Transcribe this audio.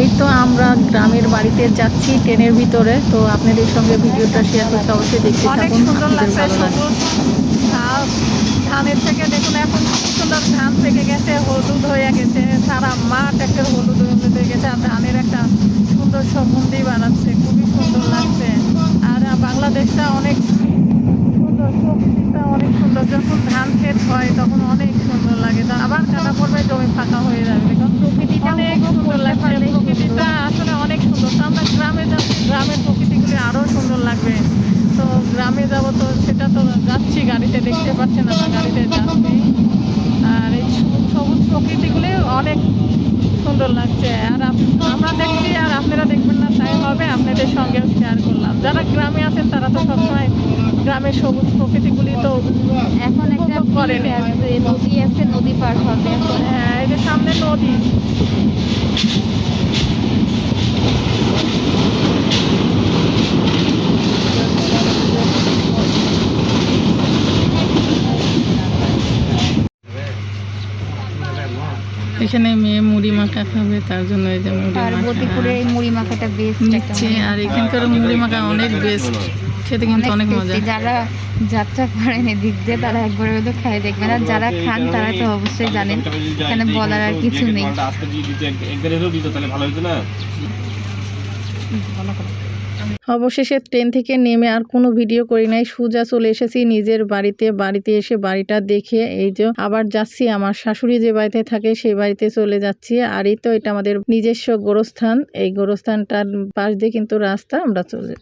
এই তো আমরা গ্রামের বাড়িতে যাচ্ছি ট্রেনের ভিতরে। তো আপনাদের সঙ্গে ভিডিওটা শেয়ার করতে অবশ্যই দেখতে থাকুন। আপনাদের ভালো লাগবে। ধানের থেকে দেখুন এখন সুন্দর ধান থেকে গেছে হলুদ হয়ে গেছে সারা মাঠ একটা হলুদ হলুদ হয়ে গেছে আর ধানের একটা সুন্দর সুগন্ধি বানাচ্ছে খুবই সুন্দর লাগছে। আর বাংলাদেশটা অনেক সুন্দর প্রকৃতিটা অনেক সুন্দর যখন ধান ক্ষেত হয় তখন অনেক সুন্দর লাগে তো আবার কাটা পড়বে জমি ফাঁকা হয়ে যাবে দেখুন প্রকৃতিটা অনেক সুন্দর লাগছে প্রকৃতিটা আসলে অনেক সুন্দর তো আমরা গ্রামে যাচ্ছি গ্রামের প্রকৃতিগুলি আরও সুন্দর লাগবে। তো গ্রামে যাব তো সেটা তো যাচ্ছি গাড়িতে দেখতে পাচ্ছেন আমরা গাড়িতে যাচ্ছি। আর এই সবুজ প্রকৃতিগুলি অনেক সুন্দর লাগছে। আর আমরা দেখছি আর আপনারা দেখবেন না তাই হবে। আপনাদের সঙ্গেও শেয়ার করলাম। যারা গ্রামে আছেন তারা তো সবসময় গ্রামের সবুজ প্রকৃতিগুলি তো এখন একটা নদী আছে নদী পার হবে। হ্যাঁ এই যে সামনে নদী। এখানে মেয়ে মুড়ি মাখা খাবে তার জন্য এই যে মুড়ি পার্বতীপুরের এই মুড়ি মাখাটা বেস্ট নিচ্ছে আর। এখানকার মুড়ি মাখা অনেক বেস্ট খেতে কিন্তু অনেক মজা। যারা যাত্রা করেন এদিক দিয়ে তারা একবার হয়তো খাই দেখবেন। আর যারা খান তারা তো অবশ্যই জানেন এখানে বলার আর কিছু নেই। ভালো হতো না? অবশেষে ট্রেন থেকে নেমে আর কোনো ভিডিও করি নাই। সোজা চলে এসেছি নিজের বাড়িতে। বাড়িতে এসে বাড়িটা দেখে এই যে আবার যাচ্ছি। আমার শাশুড়ি যে বাড়িতে থাকে সেই বাড়িতে চলে যাচ্ছি। আর এই তো এটা আমাদের নিজস্ব গোরস্থান। এই গোরস্থানটার পাশ দিয়ে কিন্তু রাস্তা, আমরা চলে